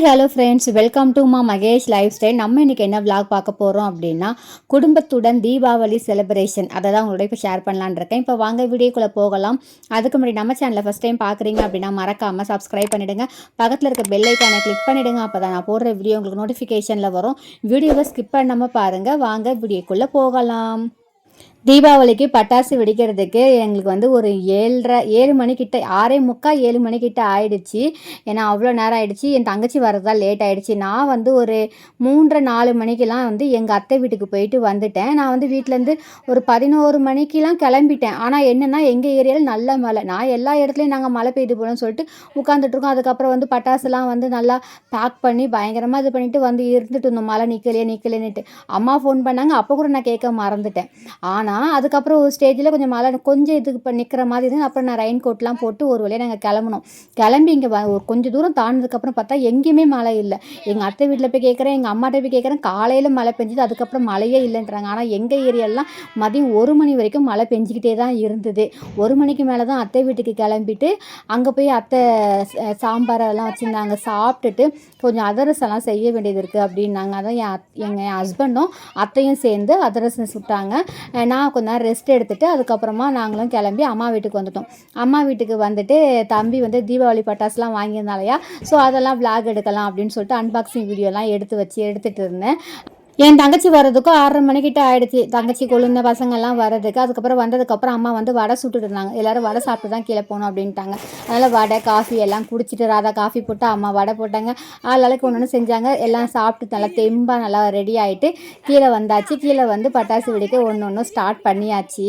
Hi hello friends welcome to Maa Mahesh life style நம்ம இன்னைக்கு என்ன விளாக் பார்க்க போகிறோம் அப்படின்னா குடும்பத்துடன் தீபாவளி செலிப்ரேஷன் அதை தான் உங்களோட இப்போ ஷேர் பண்ணலான்னு இருக்கேன். இப்போ வாங்க வீடியோக்குள்ளே போகலாம். அதுக்கு முன்னாடி நம்ம சேனலில் ஃபஸ்ட் டைம் பார்க்குறீங்க அப்படின்னா மறக்காமல் சப்ஸ்கிரைப் பண்ணிவிடுங்க பக்கத்தில் இருக்க பெல் ஐக்கானை கிளிக் பண்ணிவிடுங்க அப்போ தான் நான் போடுற வீடியோ உங்களுக்கு நோட்டிஃபிகேஷனில் வரும். வீடியோவை ஸ்கிப் பண்ணாமல் பாருங்கள் வாங்க வீடியோக்குள்ளே போகலாம். தீபாவளிக்கு பட்டாசு வெடிக்கிறதுக்கு எங்களுக்கு வந்து ஒரு ஏழரை ஏழு மணிக்கிட்ட ஆறே முக்கால் ஏழு மணிக்கிட்ட ஆயிடுச்சு. ஏன்னா அவ்வளோ நேரம் ஆயிடுச்சு. என் தங்கச்சி வரதா லேட் ஆயிடுச்சு. நான் வந்து ஒரு மூன்றரை நாலு மணிக்கெலாம் வந்து எங்கள் அத்தை வீட்டுக்கு போயிட்டு வந்துட்டேன். நான் வந்து வீட்டிலேருந்து ஒரு பதினோரு மணிக்கெலாம் கிளம்பிட்டேன். ஆனால் என்னென்னா எங்கள் ஏரியாவில் நல்ல மழை. நான் எல்லா இடத்துலையும் நாங்கள் மழை பெய்து போகணும்னு சொல்லிட்டு உட்காந்துட்ருக்கோம் அதுக்கப்புறம் வந்து பட்டாசுலாம் வந்து நல்லா பேக் பண்ணி பயங்கரமாக இது பண்ணிவிட்டு வந்து இருந்துட்டு இருந்தோம். மழை நிற்கலையே நிற்கலேன்னுட்டு அம்மா ஃபோன் பண்ணாங்க. அப்போ கூட நான் கேட்க மறந்துட்டேன். ஆனால் அதுக்கப்புறம் ஒரு ஸ்டேஜில் கொஞ்சம் மழை கொஞ்சம் இதுக்கு இப்போ நிற்கிற மாதிரி இருந்தது. அப்புறம் நான் ரெயின் கோட்லாம் போட்டு ஒரு வழியாக நாங்கள் கிளம்புனோம். கிளம்பி இங்கே ஒரு கொஞ்சம் தூரம் தாண்டினதுக்கப்புறம் பார்த்தா எங்கேயுமே மழை இல்லை. எங்கள் அத்தை வீட்டில் போய் கேட்குறேன் எங்கள் அம்மாட்ட போய் கேட்குறேன் காலையில் மழை பெஞ்சுது அதுக்கப்புறம் மழையே இல்லைன்றாங்க. ஆனால் எங்கள் ஏரியாலாம் மதியம் ஒரு மணி வரைக்கும் மழை பெஞ்சிக்கிட்டே தான் இருந்தது. ஒரு மணிக்கு மேலே தான் அத்தை வீட்டுக்கு கிளம்பிட்டு அங்கே போய் அத்தை சாம்பார் எல்லாம் வச்சுருந்தாங்க. சாப்பிட்டுட்டு கொஞ்சம் அதிரசம் எல்லாம் செய்ய வேண்டியது இருக்குது அப்படின்னாங்க. அதான் என் அத் எங்கள் ஹஸ்பண்டும் அத்தையும் சேர்ந்து அதரசம் சுட்டாங்க. நான் நான் கொஞ்ச நேரம் ரெஸ்ட் எடுத்துட்டு அதுக்கப்புறமா நாங்களும் கிளம்பி அம்மா வீட்டுக்கு வந்துட்டோம். அம்மா வீட்டுக்கு வந்துட்டு தம்பி வந்து தீபாவளி பட்டாசுலாம் வாங்கியிருந்தாலையா? ஸோ அதெல்லாம் விளாக் எடுக்கலாம் அப்படின்னு சொல்லிட்டு அன்பாக்சிங் வீடியோலாம் எடுத்து வச்சு எடுத்துகிட்டு இருந்தேன். என் தங்கச்சி வர்றதுக்கும் ஆறரை மணிக்கிட்ட ஆயிடுச்சு. தங்கச்சி கொழுந்த பசங்கள்லாம் வர்றதுக்கு. அதுக்கப்புறம் வந்ததுக்கப்புறம் அம்மா வந்து வடை சுட்டுட்டு இருந்தாங்க. எல்லாரும் வடை சாப்பிட்டு தான் கீழே போகணும் அப்படின்ட்டாங்க. அதனால் வடை காஃபி எல்லாம் குடிச்சிட்டு ராதா காஃபி போட்டு அம்மா வடை போட்டாங்க. ஆளாளுக்கு ஒன்று ஒன்று செஞ்சாங்க. எல்லாம் சாப்பிட்டு நல்லா தெம்பாக நல்லா ரெடி ஆகிட்டு கீழே வந்தாச்சு. கீழே வந்து பட்டாசு வெடிக்க ஒன்று ஒன்று ஸ்டார்ட் பண்ணியாச்சு.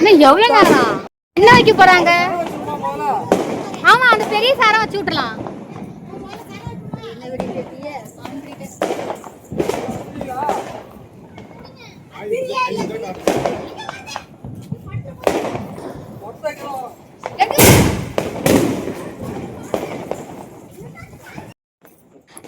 இன்னும் எவ்வளோ நேரம்? என்ன வைக்க போறாங்க? ஆமா அந்த பெரிய சாரை வச்சு விட்டுலாம்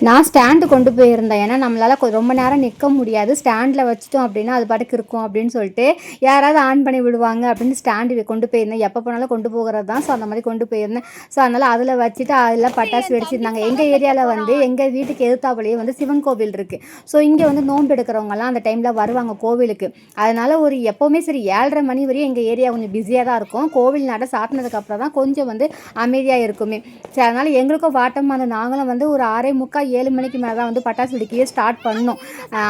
நான் ஸ்டாண்டு கொண்டு போயிருந்தேன். ஏன்னா நம்மளால் ரொம்ப நேரம் நிற்க முடியாது. ஸ்டாண்டில் வச்சிட்டோம் அப்படின்னா அது பாட்டுக்கு இருக்கும் அப்படின்னு சொல்லிட்டு யாராவது ஆன் பண்ணி விடுவாங்க அப்படின்னு ஸ்டாண்டு கொண்டு போயிருந்தேன். எப்போ போனாலும் கொண்டு போகிறது தான். ஸோ அந்த மாதிரி கொண்டு போயிருந்தேன். ஸோ அதனால் அதில் வச்சுட்டு அதில் பட்டாசு வெடிச்சிருந்தாங்க. எங்கள் ஏரியாவில் வந்து எங்கள் வீட்டுக்கு எதிர்த்தாப்புலேயே வந்து சிவன் கோவில் இருக்குது ஸோ இங்கே வந்து நோன்பு எடுக்கிறவங்கலாம் அந்த டைமில் வருவாங்க கோவிலுக்கு. அதனால் ஒரு எப்போவுமே சரி ஏழரை மணி வரையும் எங்கள் ஏரியா கொஞ்சம் பிஸியாக தான் இருக்கும். கோவில் நட சாப்பிட்டதுக்கப்புறம் தான் கொஞ்சம் வந்து அமைதியாக இருக்குமே. சரி அதனால் எங்களுக்கும் வாட்டமாக அந்த நாங்களும் வந்து ஒரு ஆறே முக்கால் ஏழு மணிக்கு மேலே தான் வந்து பட்டாசு வெடிக்கவே ஸ்டார்ட் பண்ணோம்.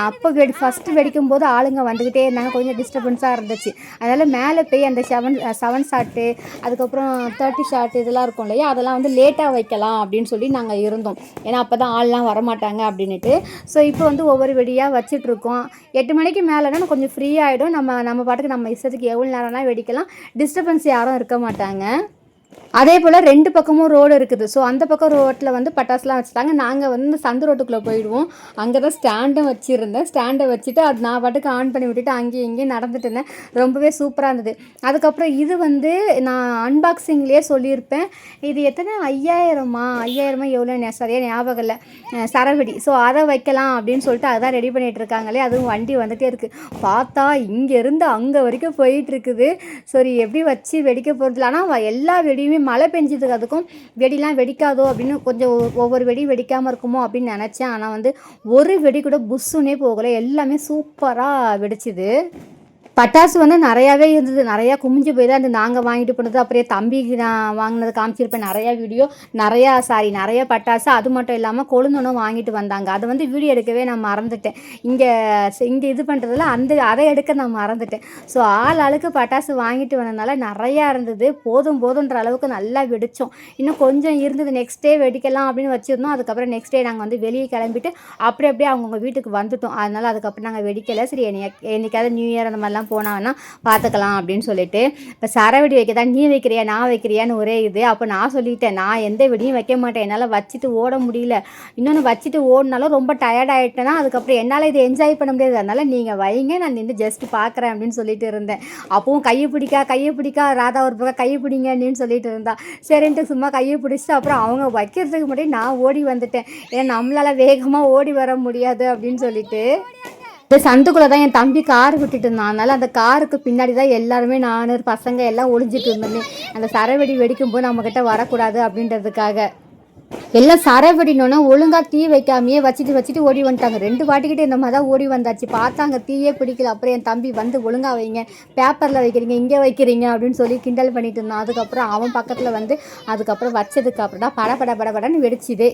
அப்போ வெடி ஃபஸ்ட்டு வெடிக்கும் போது ஆளுங்க வந்துக்கிட்டே இருந்தாங்க. கொஞ்சம் டிஸ்டர்பன்ஸாக இருந்துச்சு. அதனால் மேலே போய் அந்த செவன் செவன் ஷாட்டு அதுக்கப்புறம் தேர்ட்டி ஷாட் இதெல்லாம் இருக்கும் இல்லையா? அதெல்லாம் வந்து லேட்டாக வைக்கலாம் அப்படின்னு சொல்லி நாங்கள் இருந்தோம். ஏன்னா அப்போ தான் ஆள்லாம் வரமாட்டாங்க அப்படின்ட்டு ஸோ இப்போ வந்து ஒவ்வொரு வெடியாக வச்சிட்ருக்கோம் எட்டு மணிக்கு மேலேனா கொஞ்சம் ஃப்ரீ ஆகிடும் நம்ம நம்ம பாட்டுக்கு நம்ம இஷ்டத்துக்கு எவ்வளோ நேரம்லாம் வெடிக்கலாம். டிஸ்டர்பன்ஸ் யாரும் இருக்க மாட்டாங்க. அதே போல் ரெண்டு பக்கமும் ரோடு இருக்குது. ஸோ அந்த பக்கம் ரோட்டில் வந்து பட்டாசுலாம் வச்சுட்டாங்க. நாங்கள் வந்து சந்து ரோட்டுக்குள்ளே போயிடுவோம். அங்கே தான் ஸ்டாண்டும் வச்சுருந்தேன். ஸ்டாண்டை வச்சுட்டு அது நான் பாட்டுக்கு ஆன் பண்ணி விட்டுட்டு அங்கேயும் இங்கேயும் நடந்துட்டு இருந்தேன். ரொம்பவே சூப்பராக இருந்தது. அதுக்கப்புறம் இது வந்து நான் அன்பாக்சிங்லேயே சொல்லியிருப்பேன். இது எத்தனை? ஐயாயிரமா? ஐயாயிரமா எவ்வளோ சரியாக ஞாபகம் இல்லை. சரவெடி. ஸோ அதை வைக்கலாம் அப்படின்னு சொல்லிட்டு அதான் ரெடி பண்ணிகிட்டு இருக்காங்களே அதுவும் வண்டி வந்துகிட்டே இருக்குது பார்த்தா இங்கேருந்து அங்கே வரைக்கும் போயிட்டுருக்குது சரி எப்படி வச்சு வெடிக்க போகிறது ஆனால் எல்லா வெடியும் மழை பெஞ்சதுக்கு அதுக்கும் வெடிலாம் வெடிக்காதோ அப்படின்னு கொஞ்சம் ஒவ்வொரு வெடி வெடிக்காமல் இருக்குமோ அப்படின்னு நினச்சேன். ஆனால் வந்து ஒரு வெடி கூட புஷ்ஷுன்னே போகலை. எல்லாமே சூப்பராக வெடிச்சுது. பட்டாசு வந்து நிறையாவே இருந்தது. நிறையா குமிஞ்சு போய் தான் இருந்தது நாங்கள் வாங்கிட்டு போனது. அப்படியே தம்பிக்கு நான் வாங்கினது காமிச்சிருப்பேன். நிறையா வீடியோ நிறையா சாரி நிறைய பட்டாசு. அது மட்டும் இல்லாமல் கொழுந்தனும் வாங்கிட்டு வந்தாங்க. அதை வந்து வீடியோ எடுக்கவே நான் மறந்துட்டேன். இங்கே இங்கே இது பண்ணுறதுல அந்த அதை எடுக்க நான் மறந்துட்டேன். ஸோ ஆள் ஆளுக்கு பட்டாசு வாங்கிட்டு வந்ததுனால நிறையா இருந்தது. போதும் போதுன்ற அளவுக்கு நல்லா வெடித்தோம் இன்னும் கொஞ்சம் இருந்தது. நெக்ஸ்ட் டே வெடிக்கலாம் அப்படின்னு வச்சுருந்தோம். அதுக்கப்புறம் நெக்ஸ்ட் டே நாங்கள் வந்து வெளியே கிளம்பிட்டு அப்படி அப்படியே அவங்கவுங்க வீட்டுக்கு வந்துட்டோம். அதனால் அதுக்கப்புறம் நாங்கள் வெடிக்கலை. சரி என்னைக்காவது நியூ இயர் அந்த மாதிரிலாம் எல்லாம் போனால் வேணால் பார்த்துக்கலாம் அப்படின்னு சொல்லிட்டு இப்போ சரவெடி வைக்க தான் நீ வைக்கிறியா நான் வைக்கிறியான்னு ஒரே இது. அப்போ நான் சொல்லிட்டேன் நான் எந்த வெடியும் வைக்க மாட்டேன் என்னால் வச்சுட்டு ஓட முடியல. இன்னொன்று வச்சுட்டு ஓடினாலும் ரொம்ப டயர்ட் ஆகிட்டேன்னா அதுக்கப்புறம் என்னால் இதை என்ஜாய் பண்ண முடியாது. அதனால் நீங்கள் வைங்க நான் நின்று ஜஸ்ட் பார்க்குறேன் அப்படின்னு சொல்லிட்டு இருந்தேன். அப்பவும் கையை பிடிக்கா கையை பிடிக்கா ராதா ஒரு பக்கம் கையை பிடிங்க அப்படின்னு சொல்லிட்டு இருந்தா. சரின்ட்டு சும்மா கையை பிடிச்சிட்டு அப்புறம் அவங்க வைக்கிறதுக்கு முன்னாடி நான் ஓடி வந்துட்டேன். ஏன்னா நம்மளால் வேகமாக ஓடி வர முடியாது அப்படின்னு சொல்லிட்டு. இந்த சந்துக்குள்ளே தான் என் தம்பி கார் விட்டுட்டு இருந்தான். அதனால் அந்த காருக்கு பின்னாடி தான் எல்லாருமே நான் பசங்க எல்லாம் ஒளிஞ்சிட்டு இருந்தோம். அந்த சரவெடி வெடிக்கும் போது நம்மக்கிட்ட வரக்கூடாது அப்படின்றதுக்காக. எல்லாம் சரவெடினோன்னா ஒழுங்காக தீ வைக்காமையே வச்சுட்டு வச்சுட்டு ஓடி வந்துட்டாங்க. ரெண்டு வாட்டிக்கிட்டே இந்த மாதிரி தான் ஓடி வந்தாச்சு. பார்த்தாங்க தீயே பிடிக்கல. அப்புறம் என் தம்பி வந்து ஒழுங்காக வைங்க பேப்பரில் வைக்கிறீங்க இங்கே வைக்கிறீங்க அப்படின்னு சொல்லி கிண்டல் பண்ணிட்டு இருந்தான். அதுக்கப்புறம் அவன் பக்கத்தில் வந்து அதுக்கப்புறம் வச்சதுக்கு அப்புறம் தான் படபட பட பட படன்னு வெடிச்சுது.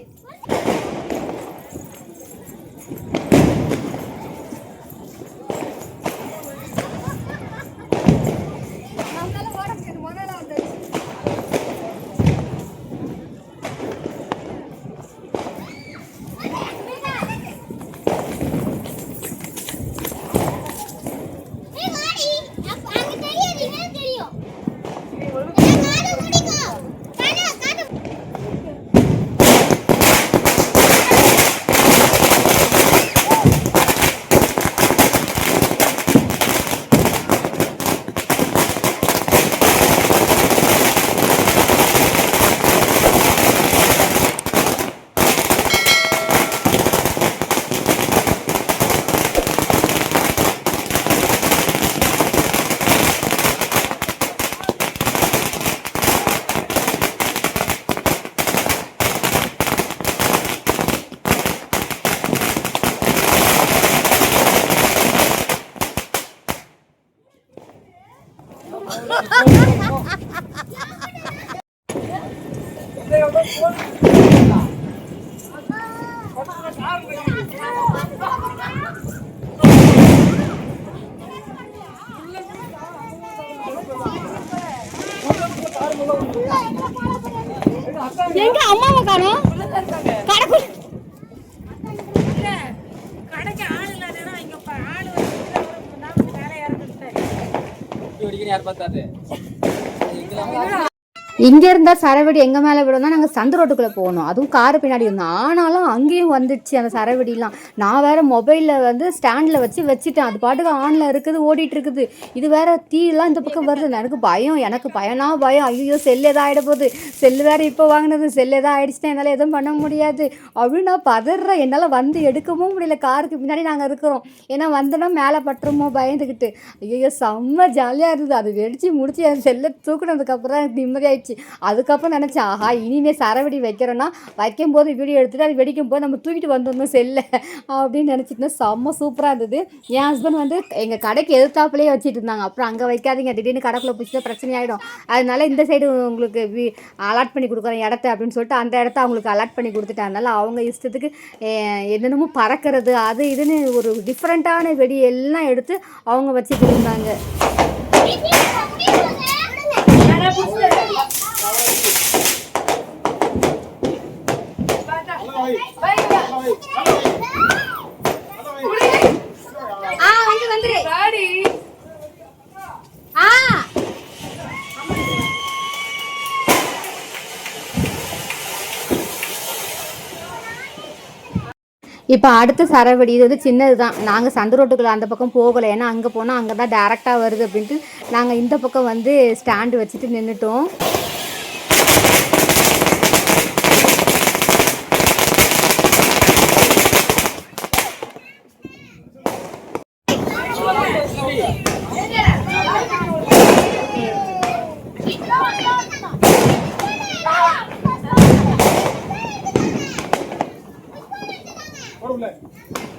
எங்க அம்மாவை காணோம்? கடைக்குள்ள கடைக்கு ஆள் இல்லாதனா இங்க ஆள் வேலை வெடிக்கணும் யார் எங்களை இங்கே இருந்தால் சரவெடி எங்கள் மேலே விடணும் நாங்கள் சந்து ரோட்டுக்குள்ளே போகணும். அதுவும் காரு பின்னாடி இருந்தோம் ஆனாலும் அங்கேயும் வந்துடுச்சு அந்த சரவெடிலாம். நான் வேறு மொபைலில் வந்து ஸ்டாண்டில் வச்சு வச்சுட்டேன். அது பாட்டுக்கு ஆனில் இருக்குது ஓடிட்டு இருக்குது. இது வேற தீயெல்லாம் இந்த பக்கம் வருது. எனக்கு பயம் எனக்கு பயனா பயம். ஐயோ செல் எதாவது ஆகிட போகுது. செல்லு வேறு இப்போ வாங்கினது. செல் எதாவது ஆயிடுச்சுன்னா என்னால் எதுவும் பண்ண முடியாது. அப்படின்னு நான் பதறேன் என்னால் வந்து எடுக்கவும் முடியல. காருக்கு பின்னாடி நாங்கள் இருக்கிறோம். ஏன்னா வந்தோன்னா மேலே பட்டுருமோ பயந்துக்கிட்டு ஐயோ செம்ம ஜாலியாக இருந்தது. அது வெடிச்சு முடிச்சு என் செல்லை தூக்குனதுக்கப்புறம் எனக்கு நிம்மதியாயிடுச்சு. அதுக்கப்புறம் நினச்சேன் ஆஹா இனிமே சரவெடி வைக்கிறோன்னா வைக்கும்போது வீடியோ எடுத்துகிட்டு அது வெடிக்கும் போது நம்ம தூக்கிட்டு வந்துடணும் செல்லை. அப்படின்னு நினச்சிட்டு செம்ம சூப்பராக இருந்தது. என் ஹஸ்பண்ட் வந்து எங்கள் கடைக்கு எதிர்த்தாப்புலேயே வச்சுட்டு இருந்தாங்க. அப்புறம் அங்கே வைக்காதீங்க திடீர்னு கடைக்குள்ளே பிடிச்சா பிரச்சனை ஆகிடும் அதனால இந்த சைடு உங்களுக்கு அலாட் பண்ணி கொடுக்குறேன் இடத்த அப்படின்னு சொல்லிட்டு அந்த இடத்த அவங்களுக்கு அலாட் பண்ணி கொடுத்துட்டேன். அதனால் அவங்க இஷ்டத்துக்கு என்னென்னமோ பறக்கிறது அது இதுன்னு ஒரு டிஃப்ரெண்ட்டான வெடி எல்லாம் எடுத்து அவங்க வச்சுட்டு இருந்தாங்க. இப்போ அடுத்த சரவெடி இது வந்து சின்னது தான் நாங்கள் சந்து ரோட்டுக்குள்ள அந்த பக்கம் போகலை. ஏன்னா அங்கே போனால் அங்கே தான் டேரெக்டாக வருது அப்படின்ட்டு நாங்கள் இந்த பக்கம் வந்து ஸ்டாண்டு வச்சுட்டு நின்றுட்டோம் ठरवलंय.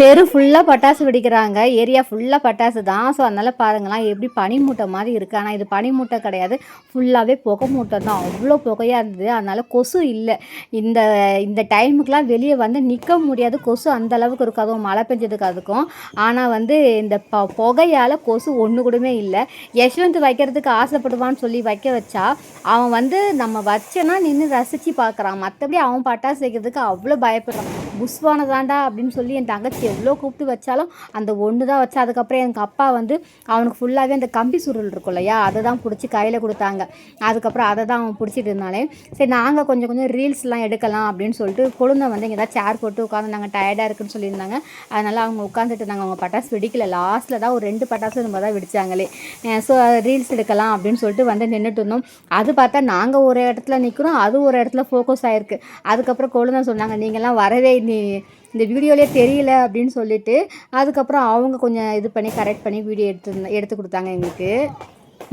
தெரு ஃபுல்லாக பட்டாசு வெடிக்கிறாங்க. ஏரியா ஃபுல்லாக பட்டாசு தான். ஸோ அதனால் பாருங்களேன் எப்படி பனி மூட்டை மாதிரி இருக்குது ஆனால் இது பனி மூட்டை கிடையாது ஃபுல்லாகவே புகை மூட்டை தான். அவ்வளோ புகையாக இருந்தது. அதனால் கொசு இல்லை. இந்த இந்த டைமுக்கெலாம் வெளியே வந்து நிற்க முடியாது. கொசு அந்த அளவுக்கு இருக்கும் அதுவும் மழை பெஞ்சதுக்கு அதுக்கும் ஆனால் வந்து இந்த ப புகையால் கொசு ஒன்று கூடமே இல்லை. யஷ்வந்த் வைக்கிறதுக்கு ஆசைப்படுவான்னு சொல்லி வைக்க வச்சா அவன் வந்து நம்ம வச்சேன்னா நின்று ரசித்து பார்க்குறான் மற்றபடி அவன் பட்டாசு வைக்கிறதுக்கு அவ்வளோ பயப்படுறான். புஷ்வானதாண்டா அப்படின்னு சொல்லி என் தங்கச்சி எவ்வளோ கூப்பிட்டு வச்சாலும் அந்த ஒன்று தான் வச்சா. அதுக்கப்புறம் எங்கள் அப்பா வந்து அவனுக்கு ஃபுல்லாகவே அந்த கம்பி சுருள் இருக்கும் இல்லையா? அதை தான் பிடிச்சி கையில் கொடுத்தாங்க. அதுக்கப்புறம் அதை தான் அவன் பிடிச்சிட்டு இருந்தாலே சரி நாங்கள் கொஞ்சம் கொஞ்சம் ரீல்ஸ்லாம் எடுக்கலாம் அப்படின்னு சொல்லிட்டு கொழுந்தை வந்து இங்கே தான் சேர் போட்டு உட்காந்து நாங்கள் டயர்டாக இருக்குன்னு சொல்லியிருந்தாங்க. அதனால் அவங்க உட்காந்துட்டு இருந்தாங்க. அவங்க பட்டாசு வெடிக்கல. லாஸ்ட்டில் தான் ஒரு ரெண்டு பட்டாசு நம்ம தான் வெடிச்சாங்களே. ஸோ ரீல்ஸ் எடுக்கலாம் அப்படின்னு சொல்லிட்டு வந்து நின்றுட்டு இருந்தோம். அது பார்த்தா நாங்கள் ஒரு இடத்துல நிற்கிறோம் அது ஒரு இடத்துல ஃபோக்கஸ் ஆகிருக்கு அதுக்கப்புறம் கொழுந்தை சொன்னாங்க நீங்கள்லாம் வரவே நீ இந்த வீடியோலேயே தெரியல அப்படின்னு சொல்லிட்டு அதுக்கப்புறம் அவங்க கொஞ்சம் இது பண்ணி கரெக்ட் பண்ணி வீடியோ எடுத்து எடுத்து கொடுத்தாங்க எங்களுக்கு.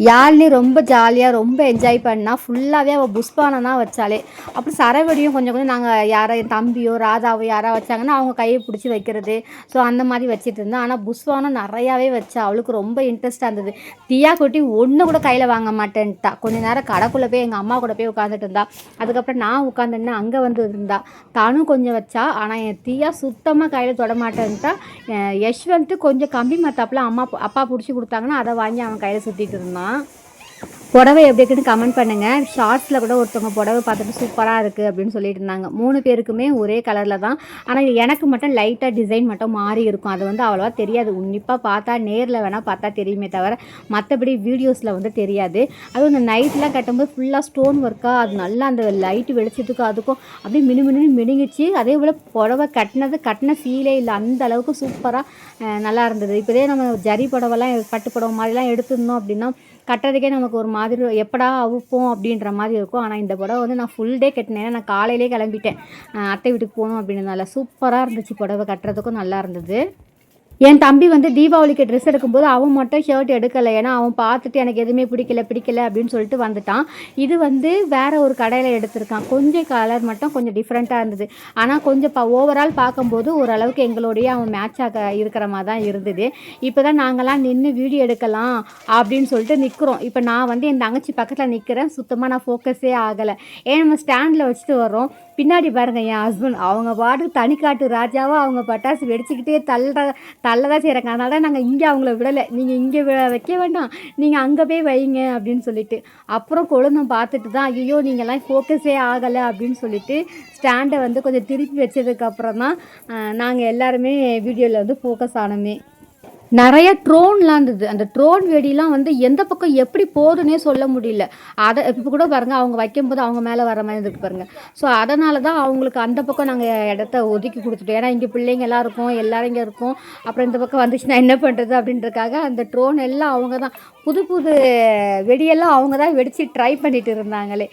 யாழ்னி ரொம்ப ஜாலியாக ரொம்ப என்ஜாய் பண்ணா ஃபுல்லாகவே அவள் புஷ்பானம் தான் வச்சாலே. அப்புறம் சரவடியும் கொஞ்சம் கொஞ்சம் நாங்கள் யாரோ என் தம்பியோ ராதாவோ யாராக வச்சாங்கன்னா அவங்க கையை பிடிச்சி வைக்கிறது. ஸோ அந்த மாதிரி வச்சுட்டு இருந்தோம். ஆனால் புஷ்பானம் நிறையாவே வச்சா. அவளுக்கு ரொம்ப இன்ட்ரெஸ்ட்டாக இருந்தது. தியா குட்டி ஒன்று கூட கையில் வாங்க மாட்டேன்ட்டா. கொஞ்ச நேரம் கடைக்குள்ளே போய் எங்கள் அம்மா கூட போய் உட்காந்துட்டு இருந்தா. அதுக்கப்புறம் நான் உட்காந்துருந்தேன் அங்கே வந்து இருந்தா. தானும் கொஞ்சம் வச்சா. ஆனால் என் தீயா சுத்தமாக கையில் தொட மாட்டேன்ட்டா. யஷ்வந்த் கொஞ்சம் கம்பி மத்தாப்பில் அம்மா அப்பா பிடிச்சி கொடுத்தாங்கன்னா அதை வாங்கி அவன் கையில் சுற்றிட்டு இருந்தான். புடவை எப்படி இருக்குன்னு கமெண்ட் பண்ணுங்கள் ஷார்ட்ஸில் கூட ஒருத்தவங்க புடவை பார்த்துட்டு சூப்பராக இருக்குது அப்படின்னு சொல்லிட்டு இருந்தாங்க. மூணு பேருக்குமே ஒரே கலரில் தான். ஆனால் எனக்கு மட்டும் லைட்டாக டிசைன் மட்டும் மாறி இருக்கும். அது வந்து அவ்வளோவா தெரியாது. உன்னிப்பாக பார்த்தா நேரில் வேணால் பார்த்தா தெரியுமே தவிர மற்றபடி வீடியோஸில் வந்து தெரியாது. அதுவும் இந்த நைட்லாம் கட்டும்போது ஃபுல்லாக ஸ்டோன் ஒர்க்காக அது நல்லா அந்த லைட்டு வெளிச்சத்துக்கும் அதுக்கும் அப்படியே மினு மினு மினுங்கிச்சு அதே போல் புடவை கட்டினது கட்டின ஃபீலே இல்லை. அந்த அளவுக்கு சூப்பராக நல்லா இருந்தது. இப்போதே நம்ம ஜரி புடவைலாம் பட்டு புடவை மாதிரிலாம் எடுத்துருந்தோம் அப்படின்னா கட்டுறதுக்கே நமக்கு ஒரு மாதிரி எப்படா அவுப்போம் அப்படின்ற மாதிரி இருக்கும். ஆனால் இந்த புடவை வந்து நான் ஃபுல் டே கட்டினேன் ஏன்னா நான் காலையிலே கிளம்பிட்டேன். அத்தை வீட்டுக்கு போகணும் அப்படின்றதுனால சூப்பராக இருந்துச்சு புடவை கட்டுறதுக்கும் நல்லா இருந்தது. என் தம்பி வந்து தீபாவளிக்கு ட்ரெஸ் எடுக்கும்போது அவன் மட்டும் ஷர்ட் எடுக்கலை. ஏன்னா அவன் பார்த்துட்டு எனக்கு எதுவுமே பிடிக்கல பிடிக்கல அப்படின்னு சொல்லிட்டு வந்துட்டான். இது வந்து வேற ஒரு கடையில் எடுத்திருக்கான். கொஞ்சம் கலர் மட்டும் கொஞ்சம் டிஃப்ரெண்ட்டாக இருந்தது. ஆனால் கொஞ்சம் ப ஓவரால் பார்க்கும்போது ஓரளவுக்கு எங்களோடய அவன் மேட்ச் ஆக இருக்கிற மாதிரி தான் இருந்தது. இப்போ தான் நாங்களாம் நின்று வீடியோ எடுக்கலாம் அப்படின்னு சொல்லிட்டு நிற்கிறோம் இப்போ நான் வந்து என் தங்கச்சி பக்கத்தில் நிற்கிறேன் சுத்தமாக நான் ஃபோக்கஸே ஆகலை. ஏன் நம்ம ஸ்டாண்டில் வச்சுட்டு வரோம் பின்னாடி பாருங்க என் ஹஸ்பண்ட் அவங்க பாட்டுக்கு தனிக்காட்டு ராஜாவாக அவங்க பட்டாசு வெடிச்சுக்கிட்டே தள்ள தள்ள தான் செய்கிறாங்க அதனால தான் நாங்கள் இங்கே அவங்கள விடலை. நீங்கள் இங்கே வைக்க வேண்டாம். நீங்கள் அங்கே போய் வைங்க அப்படின்னு சொல்லிட்டு. அப்புறம் குழந்தை பார்த்துட்டு தான் ஐயோ நீங்கள்லாம் ஃபோக்கஸே ஆகலை அப்படின்னு சொல்லிட்டு ஸ்டாண்டை வந்து கொஞ்சம் திருப்பி வச்சதுக்கப்புறம் தான் நாங்கள் எல்லாருமே வீடியோவில் வந்து ஃபோக்கஸ் ஆனோமே. நிறைய ட்ரோன்லாம் இருந்தது அந்த ட்ரோன் வெடிலாம் வந்து எந்த பக்கம் எப்படி போகுதுன்னே சொல்ல முடியல அதை இப்போ கூட பாருங்க அவங்க வைக்கும்போது அவங்க மேலே வர மாதிரி இருக்கு பாருங்க ஸோ அதனால தான் அவங்களுக்கு அந்த பக்கம் நாங்கள் இடத்த ஒதுக்கி கொடுத்துட்டோம் ஏன்னா இங்கே பிள்ளைங்க எல்லாம் இருக்கும் எல்லாரும் இங்கே இருக்கும் அப்புறம் இந்த பக்கம் வந்துச்சுன்னா என்ன பண்ணுறது அப்படின்றதுக்காக அந்த ட்ரோன் எல்லாம் அவங்க தான் புது புது வெடியெல்லாம் அவங்க தான் வெடித்து ட்ரை பண்ணிட்டு இருந்தாங்களே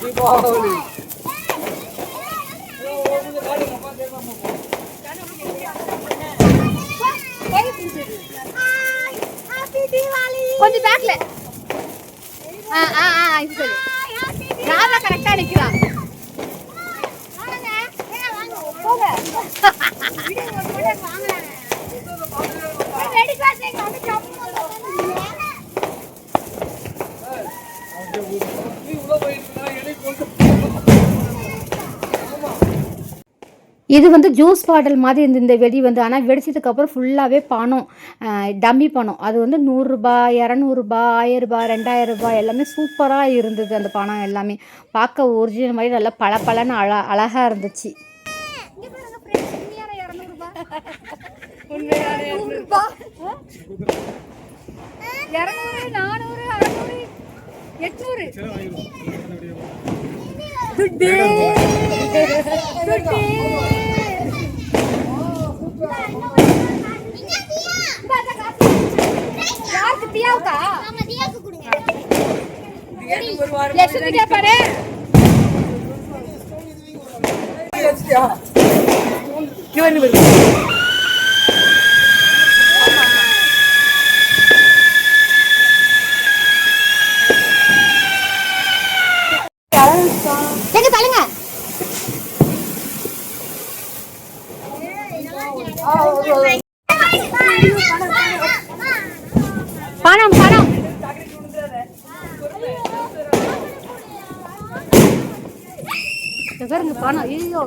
தீபாவளி கொஞ்சம் பேக்ல ஆ ஆ ஆ இது சொல்லு ராதா கரெக்டாக நிற்கிறான் இது வந்து ஜூஸ் பாட்டில் மாதிரி இருந்த இந்த வெடி வந்து ஆனால் வெடிச்சதுக்கப்புறம் ஃபுல்லாகவே பணம். டம்மி பணம். அது வந்து நூறுரூபா இரநூறுபா ஆயிரரூபா ரெண்டாயிரம் எல்லாமே சூப்பராக இருந்தது அந்த பணம் எல்லாமே. பார்க்க ஒரிஜினல் மாதிரி நல்லா பள பளன்னு அழ அழகாக இருந்துச்சு. இரநூறு நானூறு அறநூறு எட்நூறு. துட்டு. துட்டு. ஆமா கொடுங்க பாரு எங்க தள்ளுங்க பணம் பணம் இங்க பாருங்க பணம் ஐயோ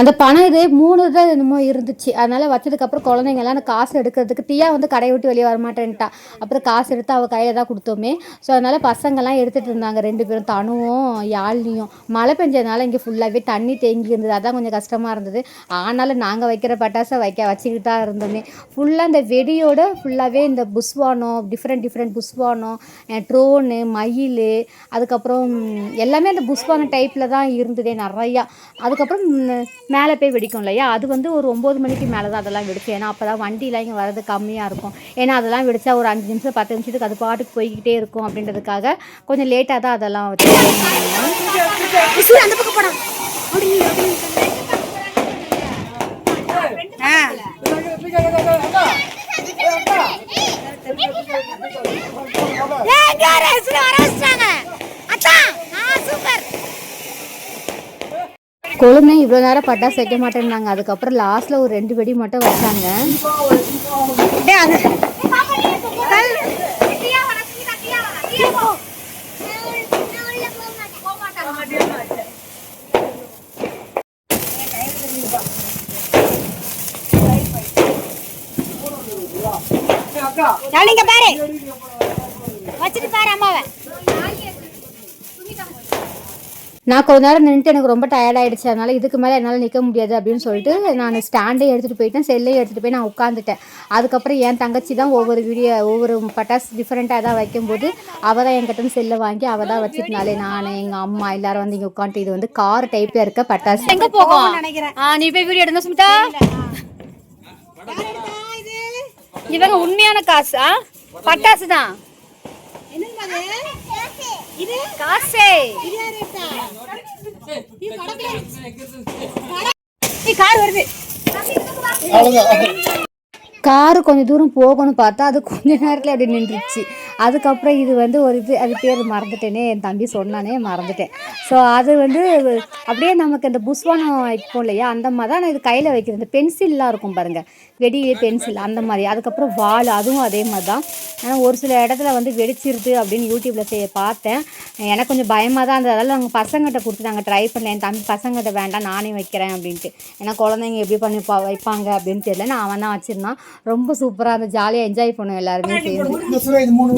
அந்த பணம் இது மூணு தான் என்னமோ இருந்துச்சு. அதனால வச்சதுக்கப்புறம் குழந்தைங்கலாம் அந்த காசு எடுக்கிறதுக்கு தீயா வந்து கடையை விட்டு வெளியே வரமாட்டேன்ட்டா அப்புறம் காசு எடுத்து அவள் கையில் தான் கொடுத்தோமே. ஸோ அதனால பசங்கள்லாம் எடுத்துகிட்டு இருந்தாங்க ரெண்டு பேரும் தனுவும் யாழ்னியும். மழை பெஞ்சதுனால இங்கே ஃபுல்லாகவே தண்ணி தேங்கி இருந்தது. அதான் கொஞ்சம் கஷ்டமாக இருந்தது. ஆனாலும் நாங்கள் வைக்கிற பட்டாசை வைக்க வச்சுக்கிட்டு தான் இருந்தோமே. ஃபுல்லாக இந்த வெடியோட ஃபுல்லாகவே இந்த புஸ்வானம் டிஃப்ரெண்ட் டிஃப்ரெண்ட் புஸ்வானம் ட்ரோனு மயில் அதுக்கப்புறம் எல்லாமே அந்த புஸ்வானம் டைப்பில் தான் இருந்ததே நிறையா. அதுக்கப்புறம் மேலே போய் வெடிக்கும் இல்லையா? அது வந்து ஒரு ஒம்பது மணிக்கு மேலே தான் அதெல்லாம் வெடிக்கும் ஏன்னா அப்போ தான் வண்டிலாம் இங்கே வரது கம்மியாக இருக்கும். ஏன்னா அதெல்லாம் வெடிச்சா ஒரு அஞ்சு நிமிஷம் பத்து நிமிஷத்துக்கு அது பாட்டுக்கு போய்கிட்டே இருக்கும் அப்படின்றதுக்காக கொஞ்சம் லேட்டாக தான் அதெல்லாம் வச்சு அந்த பக்கம் சூப்பர். கொழுந்தே இவ்வளோ நேரம் பட்டாசு வைக்க மாட்டேன்னாங்க. அதுக்கப்புறம் லாஸ்ட்டில் ஒரு ரெண்டு வெடி மட்டும் வச்சாங்க நீங்க பாரு வச்சுட்டு பாரு அம்மாவை நான் கொஞ்ச நேரம் நின்றுட்டு எனக்கு ரொம்ப டயர்ட் ஆயிடுச்சு. அதனால இதுக்கு மேலே என்னால் நிற்க முடியாது அப்படின்னு சொல்லிட்டு நான் ஸ்டாண்டே எடுத்துகிட்டு போயிட்டேன். செல்லையும் எடுத்துகிட்டு போய் நான் உட்காந்துட்டேன் அதுக்கப்புறம் என் தங்கச்சி தான் ஒவ்வொரு வீடியோ ஒவ்வொரு பட்டாசு டிஃப்ரெண்ட்டாக தான் வைக்கும்போது அவள் தான் என்கிட்ட செல்லை வாங்கி அவள் தான் வச்சுருந்தாலே நான் எங்கள் அம்மா எல்லாரும் வந்து இங்கே உட்காந்துட்டு இது வந்து கார் டைப்பில் இருக்க பட்டாசு. எங்கே போகும்? ஆ நீ போய் வீடியோ எடுங்க சுமிதா. இவங்க உண்மையான காசா? பட்டாசு தான். காசே. கார் வருது. காரு கொஞ்சம் தூரம் போகணும்னு பார்த்தா அது கொஞ்ச நேரத்தில் அப்படி நின்றுச்சு அதுக்கப்புறம் இது வந்து ஒரு இது அது பேர் மறந்துட்டேனே என் தம்பி சொன்னானே மறந்துட்டேன். ஸோ அது வந்து அப்படியே நமக்கு இந்த புஸ்வானம் வைப்போம் இல்லையா? அந்த மாதிரி தான் இது கையில் வைக்கிறது. இந்த பென்சில்லாம் இருக்கும் பாருங்கள் வெடி பென்சில் அந்த மாதிரி. அதுக்கப்புறம் வாள் அதுவும் அதே மாதிரி தான். ஆனால் ஒரு சில இடத்துல வந்து வெடிச்சிருது அப்படின்னு யூடியூப்பில் செய்ய பார்த்தேன். எனக்கு கொஞ்சம் பயமாக தான் இருந்தது. அதெல்லாம் நாங்கள் பசங்கிட்ட கொடுத்து நாங்கள் ட்ரை பண்ணேன். என் தம்பி பசங்கிட்ட வேண்டாம் நானே வைக்கிறேன் அப்படின்ட்டு. ஏன்னா குழந்தைங்க எப்படி பண்ணி பா- வைப்பாங்க அப்படின்னு தெரியல. நான் அவன் தான் வச்சுருந்தான். ரொம்ப சூப்பராக அந்த ஜாலியாக என்ஜாய் பண்ணுவோம் எல்லாருமே சேர்ந்து.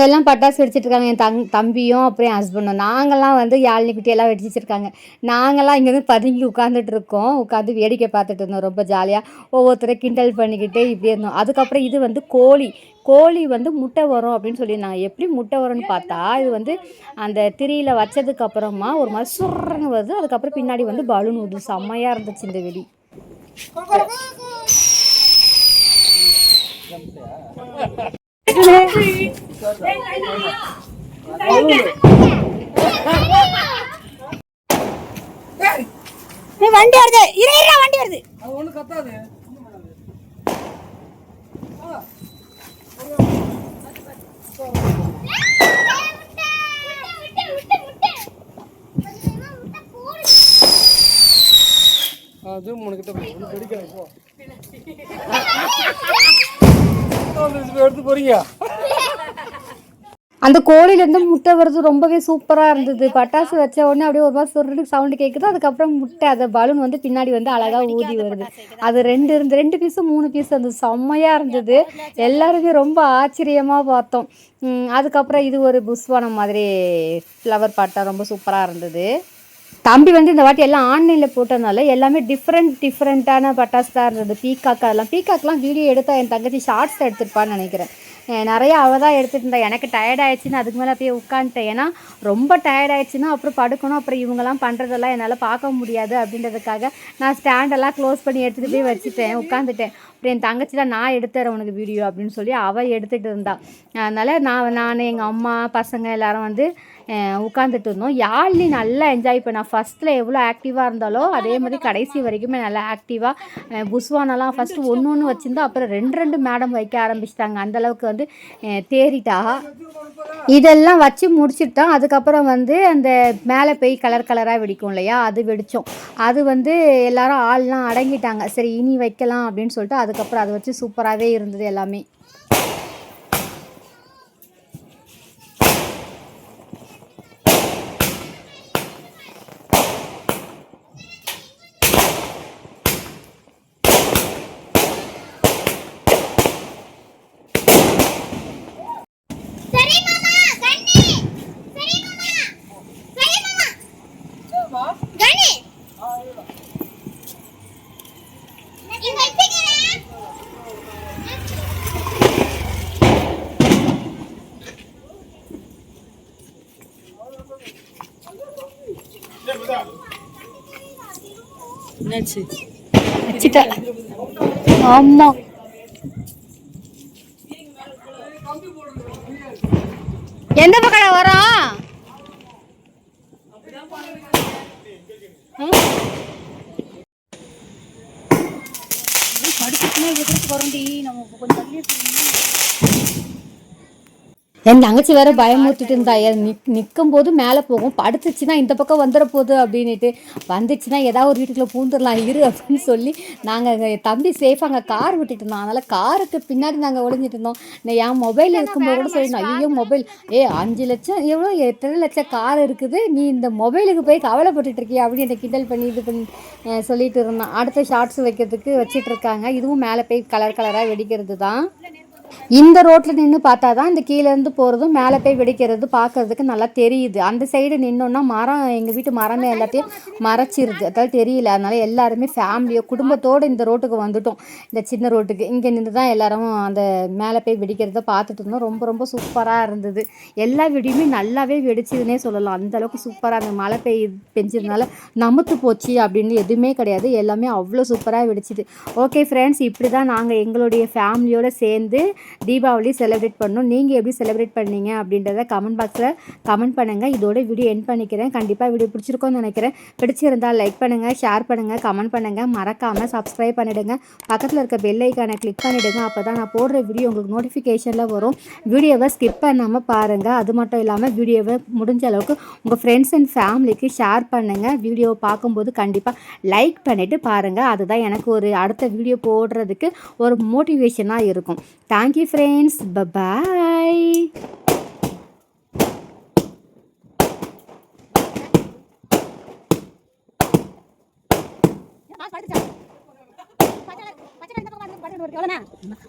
இவங்கெல்லாம் பட்டாசு வெடிச்சிட்டு இருக்காங்க. என் தங் தம்பியும் அப்புறம் என் ஹஸ்பண்டும் நாங்கள்லாம் வந்து யாழ்னி குட்டி எல்லாம் வெடிச்சு நாங்கள்லாம் இங்கேருந்து பதுங்கி உட்காந்துட்டு இருக்கோம். உட்காந்து வேடிக்கை பார்த்துட்டு இருந்தோம் ரொம்ப ஜாலியாக ஒவ்வொருத்தரை கிண்டல் பண்ணிக்கிட்டு இப்படி இருந்தோம். அதுக்கப்புறம் இது வந்து கோழி. கோழி வந்து முட்டை வரும் அப்படின்னு சொல்லியிருந்தாங்க. எப்படி முட்டை வரும்னு பார்த்தா இது வந்து அந்த திரியில் வச்சதுக்கு அப்புறமா ஒரு மாதிரி சுர்றங்க வருது. அதுக்கப்புறம் பின்னாடி வந்து பலூன் விடுது செம்மையாக இருந்துச்சு இந்த வெடி. வண்டி வருது. இரு இரு வண்டி வருது. அது ஒண்ணு கத்தாது அது உனக்கிட்ட ஒண்ணு படிக்காது போ. வந்துருச்சு, போய் எடுத்து போறீங்க அந்த கோழிலேருந்து முட்டை வருது ரொம்பவே சூப்பராக இருந்தது. பட்டாசு வச்ச உடனே அப்படியே ஒரு மாதிரி சொல்றதுக்கு சவுண்டு கேட்குது அதுக்கப்புறம் முட்டை அந்த பலூன் வந்து பின்னாடி வந்து அழகாக ஊதி வருது. அது ரெண்டு இருந்து ரெண்டு பீஸும் மூணு பீஸ் அந்த செம்மையாக இருந்தது. எல்லாருமே ரொம்ப ஆச்சரியமாக பார்த்தோம். அதுக்கப்புறம் இது ஒரு புஸ்வானம் மாதிரி ஃப்ளவர் பாட்டா ரொம்ப சூப்பராக இருந்தது. தம்பி வந்து இந்த வாட்டி எல்லாம் ஆன்லைனில் போட்டதுனால எல்லாமே டிஃப்ரெண்ட் டிஃப்ரெண்ட்டான பட்டாசு தான் இருந்தது. பீகாக் அதெல்லாம். பீகாக்லாம் வீடியோ எடுத்தா என் தங்கச்சி ஷார்ட்ஸ் எடுத்துருப்பான்னு நினைக்கிறேன். நிறையா நிறைய அவள் தான் எடுத்துட்டு இருந்தா. எனக்கு டயர்ட் ஆயிடுச்சுன்னு அதுக்கு மேலே அப்படியே உட்காந்துட்டேன். ஏன்னா ரொம்ப டயர்ட் ஆயிடுச்சுன்னா அப்புறம் படுக்கணும். அப்புறம் இவங்கெல்லாம் பண்ணுறதெல்லாம் என்னால் பார்க்க முடியாது அப்படின்றதுக்காக நான் ஸ்டாண்டெல்லாம் க்ளோஸ் பண்ணி எடுத்துகிட்டு போய் வச்சுட்டேன். உட்காந்துட்டேன். அப்புறம் என் தங்கச்சி தான் நான் எடுத்துறேன் உனக்கு வீடியோ அப்படின்னு சொல்லி அவள் எடுத்துகிட்டு இருந்தாள் அதனால் நான் நான் எங்கள் அம்மா பசங்க எல்லாரும் வந்து உட்காந்துட்டு இருந்தோம் யாழ்லி நல்லா என்ஜாய் பண்ணா ஃபஸ்ட்டில் எவ்வளோ ஆக்டிவாக இருந்தாலோ அதே மாதிரி கடைசி வரைக்குமே நல்லா ஆக்டிவாக புஸ்வானெல்லாம் ஃபஸ்ட்டு ஒன்று ஒன்று வச்சுருந்தா அப்புறம் ரெண்டு ரெண்டு மேடம் வைக்க ஆரம்பிச்சிட்டாங்க. அந்தளவுக்கு வந்து அஹ், தேறிட்டா. இதெல்லாம் வச்சு முடிச்சுட்டோம். அதுக்கப்புறம் வந்து அந்த மேலே போய் கலர் கலராக வெடிக்கும் இல்லையா? அது வெடித்தோம் அது வந்து எல்லாரும் ஆள்லாம் அடங்கிட்டாங்க. சரி இனி வைக்கலாம் அப்படின்னு சொல்லிட்டு அதுக்கப்புறம் அதை வச்சு சூப்பராகவே இருந்தது எல்லாமே சரி மாமா கண்ணி சரி மாமா சரி மாமா கண்ணி இங்க வச்சுக்கிறேன் என்னாச்சு? வச்சுட்டேன் ஆமாம் எந்த பக்கம் வரோம் படுத்துச்சுன்னா எதிர்த்து வரண்டி நம்ம கொஞ்சம் தள்ளி என் தங்கச்சி வேற பயமுறுத்திட்டு இருந்தா. நிற்கும் போது மேலே போகும். படுத்துச்சுன்னா இந்த பக்கம் வந்துட போகுது அப்படின்னுட்டு. வந்துச்சுன்னா ஏதாவது ஒரு வீட்டுக்குள்ள பூந்துடலாம் இரு அப்படின்னு சொல்லி நாங்கள் தம்பி சேஃப் அங்கே கார் விட்டுட்டு இருந்தோம் அதனால் காருக்கு பின்னாடி நாங்கள் ஒளிஞ்சிட்டு இருந்தோம். நான் என் மொபைல் இருக்கும்போது கூட சொல்லணும் ஐயோ மொபைல் ஏ அஞ்சு லட்சம் எவ்வளோ எத்தனை லட்சம் கார் இருக்குது? நீ இந்த மொபைலுக்கு போய் கவலைப்பட்டுட்டு இருக்கியா? அப்படின்னு என்னை கிண்டல் பண்ணி இது பண்ணி சொல்லிட்டு இருந்தான். அடுத்த ஷார்ட்ஸ் வைக்கிறதுக்கு வச்சிட்டு இருக்காங்க. இதுவும் மேலே போய் கலர் கலராக வெடிக்கிறது தான் இந்த ரோட்டில் நின்று பார்த்தா தான் இந்த கீழேருந்து போகிறதும் மேலே போய் வெடிக்கிறது பார்க்கறதுக்கு நல்லா தெரியுது. அந்த சைடு நின்னோன்னா மரம் எங்கள் வீட்டு மரமே எல்லாத்தையும் மறைச்சிருது. அதாவது தெரியல. அதனால எல்லாருமே ஃபேமிலியோ குடும்பத்தோடு இந்த ரோட்டுக்கு வந்துட்டோம். இந்த சின்ன ரோட்டுக்கு. இங்கே நின்று தான் எல்லாரும் அந்த மேலே போய் வெடிக்கிறத பார்த்துட்டு இருந்தோம். ரொம்ப ரொம்ப சூப்பராக இருந்தது. எல்லா வெடியுமே நல்லாவே வெடிச்சதுன்னே சொல்லலாம். அந்தளவுக்கு சூப்பராக அந்த மழை பெய் பெஞ்சதுனால நமுத்து போச்சு அப்படின்னு எதுவுமே கிடையாது. எல்லாமே அவ்வளோ சூப்பராக வெடிச்சிது. ஓகே ஃப்ரெண்ட்ஸ் இப்படி தான் நாங்கள் எங்களுடைய ஃபேமிலியோடு சேர்ந்து தீபாவளி செலிப்ரேட் பண்ணணும். நீங்கள் எப்படி செலிப்ரேட் பண்ணீங்க அப்படின்றத கமெண்ட் பாக்ஸில் கமெண்ட் பண்ணுங்கள் இதோட வீடியோ என் பண்ணிக்கிறேன். கண்டிப்பாக வீடியோ பிடிச்சிருக்கோன்னு நினைக்கிறேன். பிடிச்சிருந்தால் லைக் பண்ணுங்கள் ஷேர் பண்ணுங்கள் கமெண்ட் பண்ணுங்கள் மறக்காமல் சப்ஸ்கிரைப் பண்ணிவிடுங்க பக்கத்தில் இருக்க பெல் ஐக்கானை கிளிக் பண்ணிவிடுங்க அப்போ தான் நான் போடுற வீடியோ உங்களுக்கு நோட்டிஃபிகேஷனில் வரும். வீடியோவை ஸ்கிப் பண்ணாமல் பாருங்கள் அது மட்டும் இல்லாமல் வீடியோவை முடிஞ்ச அளவுக்கு உங்கள் ஃப்ரெண்ட்ஸ் அண்ட் ஃபேமிலிக்கு ஷேர் பண்ணுங்கள் வீடியோவை பார்க்கும்போது கண்டிப்பாக லைக் பண்ணிவிட்டு பாருங்கள் அதுதான் எனக்கு ஒரு அடுத்த வீடியோ போடுறதுக்கு ஒரு மோட்டிவேஷனாக இருக்கும். தேங்க் ஃப்ரெண்ட்ஸ் பபாய் பச்சை பச்சை பச்சை பச்சை